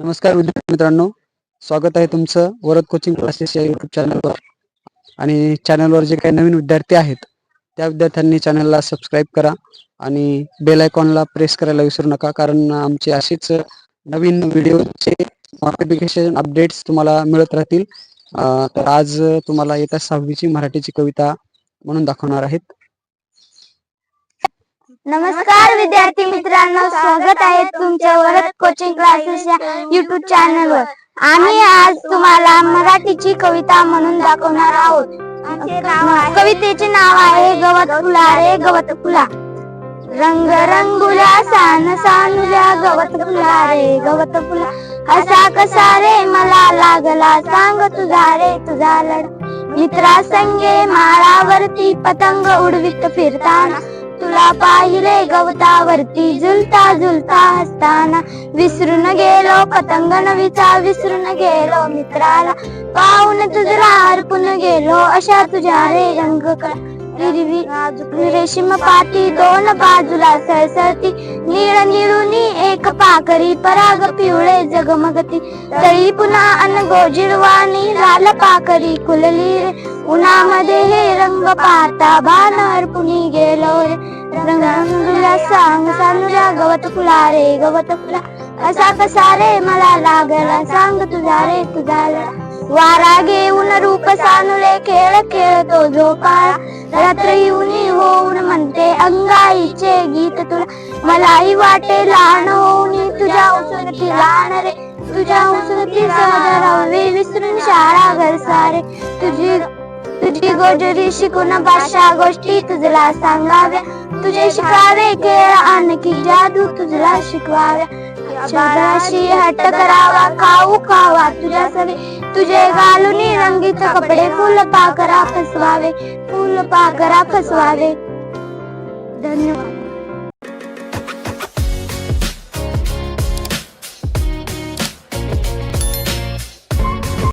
नमस्कार विद्यार्थी मित्रांनो. स्वागत आहे तुमचं वरद कोचिंग क्लासेस या युट्यूब चॅनलवर आणि चॅनलवर जे काही नवीन विद्यार्थी आहेत त्या विद्यार्थ्यांनी चॅनलला सबस्क्राईब करा आणि बेल आयकॉनला प्रेस करायला विसरू नका कारण आमचे असेच नवीन व्हिडिओचे नोटिफिकेशन अपडेट्स तुम्हाला मिळत राहतील. तर आज तुम्हाला येत्या सहावीची मराठीची कविता म्हणून दाखवणार आहेत. नमस्कार विद्यार्थी मित्रांनो. स्वागत आहे तुमच्या वरद कोचिंग क्लासेस या युट्यूब चॅनलवर आम्ही आज तुम्हाला मराठीची कविता म्हणून दाखवणार आहोत. कवितेचे नाव आहे गवत फुला रे गवत फुला. रंग रंगुल्या सान सानुल्या गवत फुला रे गवत फुला. असा कसा रे मला लागला सांग तुझा रे तुझा लढ. मित्रा संगे माळावरती पतंग उडवीत फिरताना. तुला पाहिले गवतावरती झुलता झुलता हसताना. विसरून गेलो पतंग नवीचा विसरून गेलो मित्राला. पाहून तुझला हरपून गेलो अशा तुझ्या रे रंग हिरवी रेशीम पाती दोन बाजूला सळसळती. निळ निळुनी एक पाकरी पराग पिवळे जगमगती. तळी पुन्हा अन गोजिरवाणी लाल पाकरी कुलली उन्हामध्ये हे रंग पाहता भानर पुनी गेलो रे. रंग रंगुल्या सांग सानुल्या गवत फुला रे गवत फुला. असा कसा रे मला लागला सांग तुझा रे तुझा वारा घेऊन रूप सानुले खेळ खेळतो झोपाळा. रात्र येऊन होऊन म्हणते अंगाईचे गीत तुला. मलाही वाटे लहान होऊन तुझ्या उसरती लहान रे. तुझ्या उसरती सहज राहावे विसरून शाळा घर सारे. तुझी तुझी गोजरी शिकून भाषा गोष्टी तुझला सांगाव्या. तुझे शिकावे खेळ आणखी जादू तुझला शिकवाव्या. शब्दाशी हट्ट करावा खाऊ खावा तुझ्या सवे. तुझे घालून रंगीत कपडे फुल पाकरा फसवावे फुल पाकरा फसवावे. धन्यवाद.